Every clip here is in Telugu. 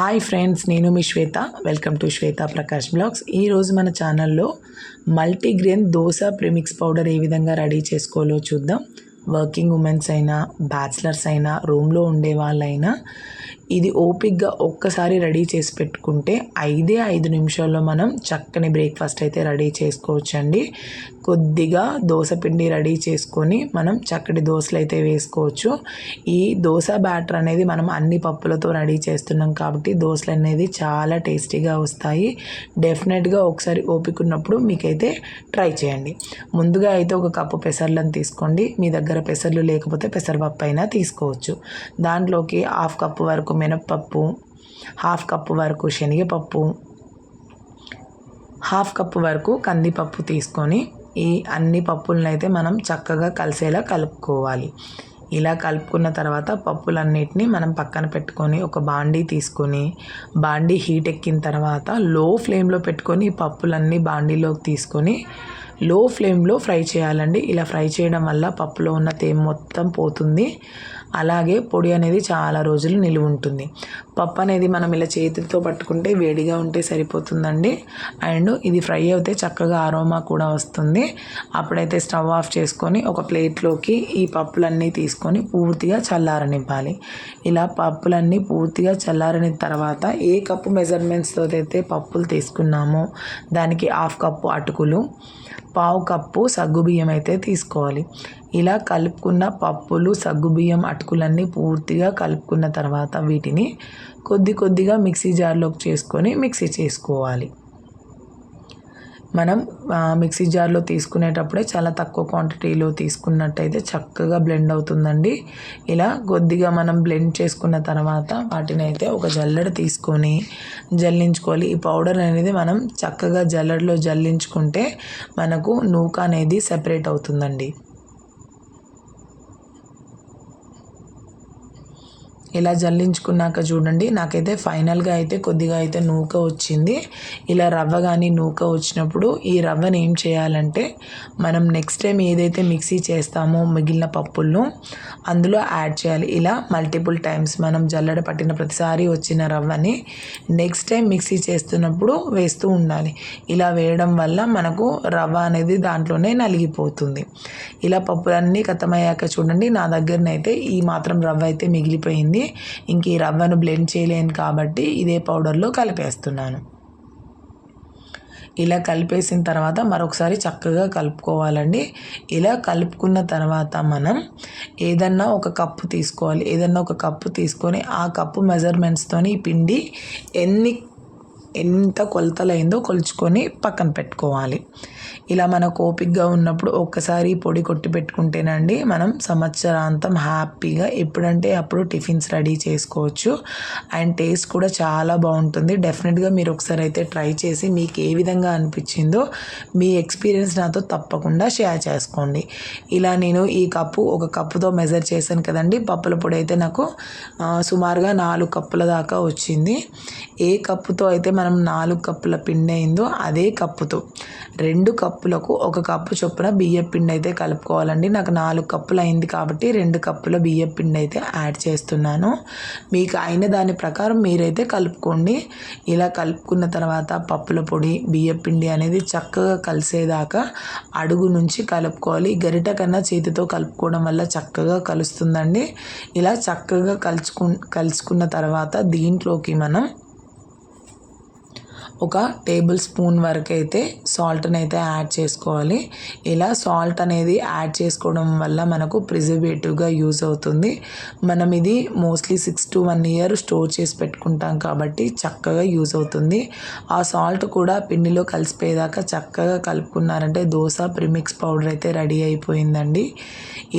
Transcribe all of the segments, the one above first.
హాయ్ ఫ్రెండ్స్ నేను మీ Shweta. Welcome to Shweta Prakash blogs. ఈరోజు మన ఛానల్లో మల్టీగ్రెయిన్ దోశ ప్రిమిక్స్ పౌడర్ ఏ విధంగా రెడీ చేసుకోవాలో చూద్దాం. వర్కింగ్ ఉమెన్స్ అయినా బ్యాచిలర్స్ అయినా రూమ్లో ఉండే వాళ్ళైనా ఇది ఓపిక్గా ఒక్కసారి రెడీ చేసి పెట్టుకుంటే ఐదే ఐదు నిమిషాల్లో మనం చక్కని బ్రేక్ఫాస్ట్ అయితే రెడీ చేసుకోవచ్చండి. కొద్దిగా దోశ పిండి రెడీ చేసుకొని మనం చక్కటి దోశలు అయితే వేసుకోవచ్చు. ఈ దోశ బ్యాటర్ అనేది మనం అన్ని పప్పులతో రెడీ చేస్తున్నాం కాబట్టి దోశలు అనేది చాలా టేస్టీగా వస్తాయి. డెఫినెట్గా ఒకసారి ఓపిక ఉన్నప్పుడు మీకైతే ట్రై చేయండి. ముందుగా అయితే ఒక కప్పు పెసర్లను తీసుకోండి. మీ దగ్గర పెసర్లు లేకపోతే పెసరపప్పు అయినా తీసుకోవచ్చు. దాంట్లోకి హాఫ్ కప్పు వరకు మినప్పప్పు హాఫ్ కప్పు వరకు శనగపప్పు హాఫ్ కప్పు వరకు కందిపప్పు తీసుకొని ఈ అన్ని పప్పులనైతే అయితే మనం చక్కగా కలిసేలా కలుపుకోవాలి. ఇలా కలుపుకున్న తర్వాత పప్పులన్నిటిని మనం పక్కన పెట్టుకొని ఒక బాండీ తీసుకొని బాండీ హీట్ ఎక్కిన తర్వాత లో ఫ్లేమ్లో పెట్టుకొని ఈ పప్పులన్నీ బాండీలోకి తీసుకొని లో ఫ్లేమ్లో ఫ్రై చేయాలండి. ఇలా ఫ్రై చేయడం వల్ల పప్పులో ఉన్న తేమ మొత్తం పోతుంది. అలాగే పొడి అనేది చాలా రోజులు నిలువ ఉంటుంది. పప్పు అనేది మనం ఇలా చేతితో పట్టుకుంటే వేడిగా ఉంటే సరిపోతుందండి. అండ్ ఇది ఫ్రై అయితే చక్కగా అరోమా కూడా వస్తుంది. అప్పుడైతే స్టవ్ ఆఫ్ చేసుకొని ఒక ప్లేట్లోకి ఈ పప్పులన్నీ తీసుకొని పూర్తిగా చల్లారనివ్వాలి. ఇలా పప్పులన్నీ పూర్తిగా చల్లారని తర్వాత ఏ కప్పు మెజర్మెంట్స్తో అయితే పప్పులు తీసుకున్నామో దానికి హాఫ్ కప్పు అటుకులు పావు కప్పు సగ్గుబియ్యం అయితే తీసుకోవాలి. ఇలా కలుపుకున్న పప్పులు సగ్గుబియ్యం అటుకులన్నీ పూర్తిగా కలుపుకున్న తర్వాత వీటిని కొద్ది కొద్దిగా మిక్సీ జార్లోకి చేసుకొని మిక్సీ చేసుకోవాలి. మనం మిక్సీ జార్లో తీసుకునేటప్పుడే చాలా తక్కువ క్వాంటిటీలో తీసుకున్నట్టయితే చక్కగా బ్లెండ్ అవుతుందండి. ఇలా కొద్దిగా మనం బ్లెండ్ చేసుకున్న తర్వాత వాటిని అయితే ఒక జల్లెడ తీసుకొని జల్లించుకోవాలి. ఈ పౌడర్ అనేది మనం చక్కగా జల్లెడలో జల్లించుకుంటే మనకు నూక అనేది సెపరేట్ అవుతుందండి. ఇలా జల్లించుకున్నాక చూడండి నాకైతే ఫైనల్గా అయితే కొద్దిగా అయితే నూక వచ్చింది. ఇలా రవ్వ కానీ నూక వచ్చినప్పుడు ఈ రవ్వని ఏం చేయాలంటే మనం నెక్స్ట్ టైం ఏదైతే మిక్సీ చేస్తామో మిగిలిన పప్పులను అందులో యాడ్ చేయాలి. ఇలా మల్టిపుల్ టైమ్స్ మనం జల్లడ పట్టిన ప్రతిసారి వచ్చిన రవ్వని నెక్స్ట్ టైం మిక్సీ చేస్తున్నప్పుడు వేస్తూ ఉండాలి. ఇలా వేయడం వల్ల మనకు రవ్వ అనేది దాంట్లోనే నలిగిపోతుంది. ఇలా పప్పులన్నీ కథమయ్యాక చూడండి నా దగ్గరనైతే ఈ మాత్రం రవ్వ అయితే మిగిలిపోయింది. ఇంక ఈ రవ్వను బ్లెండ్ చేయలేను కాబట్టి ఇదే పౌడర్లో కలిపేస్తున్నాను. ఇలా కలిపేసిన తర్వాత మరొకసారి చక్కగా కలుపుకోవాలండి. ఇలా కలుపుకున్న తర్వాత మనం ఏదన్నా ఒక కప్పు తీసుకోవాలి. ఏదన్నా ఒక కప్పు తీసుకొని ఆ కప్పు మెజర్మెంట్స్తోని ఈ పిండి ఎన్ని ఎంత కొలతలైందో కొలుచుకొని పక్కన పెట్టుకోవాలి. ఇలా మనకు ఓపికగా ఉన్నప్పుడు ఒక్కసారి పొడి కొట్టి పెట్టుకుంటేనండి మనం సంవత్సరాంతం హ్యాపీగా ఎప్పుడంటే అప్పుడు టిఫిన్స్ రెడీ చేసుకోవచ్చు. అండ్ టేస్ట్ కూడా చాలా బాగుంటుంది. డెఫినెట్గా మీరు ఒకసారి అయితే ట్రై చేసి మీకు ఏ విధంగా అనిపించిందో మీ ఎక్స్పీరియన్స్ నాతో తప్పకుండా షేర్ చేసుకోండి. ఇలా నేను ఈ కప్పు ఒక కప్పుతో మెజర్ చేశాను కదండి. పప్పుల పొడి అయితే నాకు సుమారుగా నాలుగు కప్పుల దాకా వచ్చింది. ఏ కప్పుతో అయితే మనం నాలుగు కప్పుల పిండి అయిందో అదే కప్పుతో. రెండు కప్పులకు ఒక కప్పు చొప్పున బియ్యం పిండి అయితే కలుపుకోవాలండి. నాకు నాలుగు కప్పులు అయింది కాబట్టి రెండు కప్పుల బియ్యం పిండి అయితే యాడ్ చేస్తున్నాను. మీకు అయిన దాని ప్రకారం మీరైతే కలుపుకోండి. ఇలా కలుపుకున్న తర్వాత పప్పుల పొడి బియ్యం పిండి అనేది చక్కగా కలిసేదాకా అడుగు నుంచి కలుపుకోవాలి. గరిట కన్నా చేతితో కలుపుకోవడం వల్ల చక్కగా కలుస్తుందండి. ఇలా చక్కగా కలుచుకు కలుసుకున్న తర్వాత దీంట్లోకి మనం ఒక టేబుల్ స్పూన్ వరకు అయితే సాల్ట్ని అయితే యాడ్ చేసుకోవాలి. ఇలా సాల్ట్ అనేది యాడ్ చేసుకోవడం వల్ల మనకు ప్రిజర్వేటివ్గా యూజ్ అవుతుంది. మనం ఇది mostly six to one year store చేసి పెట్టుకుంటాం కాబట్టి చక్కగా యూజ్ అవుతుంది. ఆ సాల్ట్ కూడా పిండిలో కలిసిపోయేదాకా చక్కగా కలుపుకున్నారంటే దోశ ప్రిమిక్స్ పౌడర్ అయితే రెడీ అయిపోయిందండి.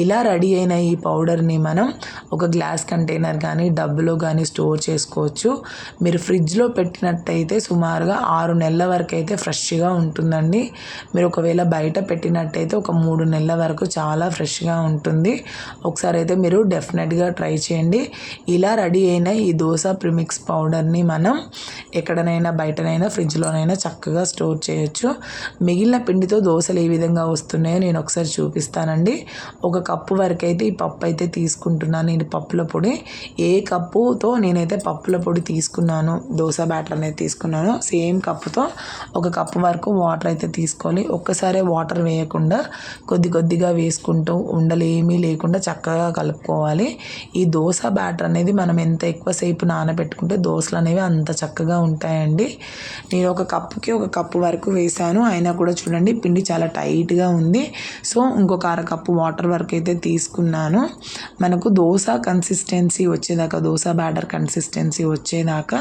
ఇలా రెడీ అయిన ఈ పౌడర్ని మనం ఒక గ్లాస్ కంటైనర్ కానీ డబ్బులో కానీ స్టోర్ చేసుకోవచ్చు. మీరు ఫ్రిడ్జ్లో పెట్టినట్టయితే సుమారుగా ఇలాగా ఆరు నెలల వరకు అయితే ఫ్రెష్గా ఉంటుందండి. మీరు ఒకవేళ బయట పెట్టినట్టయితే ఒక మూడు నెలల వరకు చాలా ఫ్రెష్గా ఉంటుంది. ఒకసారి అయితే మీరు డెఫినెట్గా ట్రై చేయండి. ఇలా రెడీ అయిన ఈ దోశ ప్రిమిక్స్ పౌడర్ని మనం ఎక్కడనైనా బయటనైనా ఫ్రిడ్జ్లోనైనా చక్కగా స్టోర్ చేయొచ్చు. మిగిలిన పిండితో దోశలు ఏ విధంగా వస్తున్నాయో నేను ఒకసారి చూపిస్తానండి. ఒక కప్పు వరకు అయితే ఈ పప్పు అయితే తీసుకుంటున్నాను. నేను పప్పుల పొడి. ఏ కప్పుతో నేనైతే పప్పుల పొడి తీసుకున్నాను దోశ బ్యాటర్ అనేది తీసుకున్నాను సేమ్ కప్పుతో ఒక కప్పు వరకు వాటర్ అయితే తీసుకోవాలి. ఒక్కసారే వాటర్ వేయకుండా కొద్ది కొద్దిగా వేసుకుంటూ ఉండలు ఏమీ లేకుండా చక్కగా కలుపుకోవాలి. ఈ దోశ బ్యాటర్ అనేది మనం ఎంత ఎక్కువసేపు నానబెట్టుకుంటే దోశలు అనేవి అంత చక్కగా ఉంటాయండి. నేను ఒక కప్పుకి ఒక కప్పు వరకు వేసాను అయినా కూడా చూడండి పిండి చాలా టైట్గా ఉంది. సో ఇంకొక అర కప్పు వాటర్ వరకు అయితే తీసుకున్నాను. మనకు దోశ కన్సిస్టెన్సీ వచ్చేదాకా దోశ బ్యాటర్ కన్సిస్టెన్సీ వచ్చేదాకా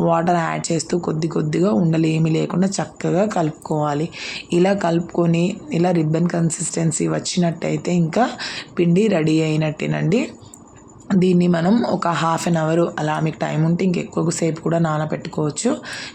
వాటర్ యాడ్ చేస్తూ కొద్ది కొద్దిగా ఉండలు ఏమీ లేకుండా చక్కగా కలుపుకోవాలి. ఇలా కలుపుకొని ఇలా రిబ్బన్ కన్సిస్టెన్సీ వచ్చినట్టయితే ఇంకా పిండి రెడీ అయినట్టేనండి. దీన్ని మనం ఒక హాఫ్ అన్ అవర్ అలా మీకు టైం ఉంటే ఇంకెక్కువ సేపు కూడా నానబెట్టుకోవచ్చు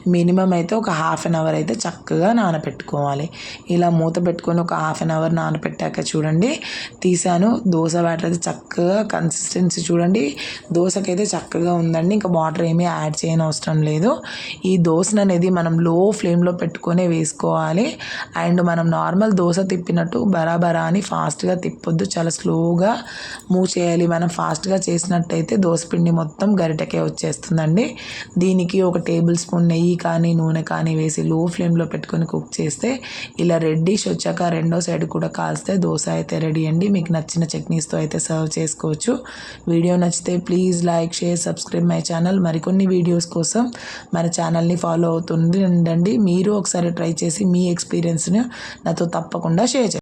మినిమం అయితే ఒక హాఫ్ అన్ అవర్ అయితే చక్కగా నానబెట్టుకోవాలి ఇలా మూత పెట్టుకొని ఒక హాఫ్ అన్ అవర్ నానబెట్టాక చూడండి తీసాను. దోశ వాటర్ అయితే చక్కగా కన్సిస్టెన్సీ చూడండి. దోశకైతే చక్కగా ఉందండి. ఇంకా వాటర్ ఏమీ యాడ్ చేయని అవసరం లేదు. ఈ దోశను అనేది మనం లో ఫ్లేమ్లో పెట్టుకొని వేసుకోవాలి. అండ్ మనం నార్మల్ దోశ తిప్పినట్టు బరాబరా అని ఫాస్ట్గా తిప్పొద్దు. చాలా స్లోగా మూవ్ చేయాలి. మనం ఫాస్ట్గా చేసినట్టయితే దోసపిండి మొత్తం గరిటకే వచ్చేస్తుందండి. దీనికి ఒక టేబుల్ స్పూన్ నెయ్యి కానీ నూనె కానీ వేసి లో ఫ్లేమ్లో పెట్టుకొని కుక్ చేస్తే ఇలా రెడ్డిష్ వచ్చాక రెండో సైడ్ కూడా కాల్స్తే దోశ అయితే రెడీ అండి. మీకు నచ్చిన చట్నీస్తో అయితే సర్వ్ చేసుకోవచ్చు. వీడియో నచ్చితే please like share subscribe my channel. మరికొన్ని వీడియోస్ కోసం మన ఛానల్ని ఫాలో అవుతుంది ఉండండి మీరు ఒకసారి ట్రై చేసి మీ ఎక్స్పీరియన్స్ని నాతో తప్పకుండా షేర్ చేయండి.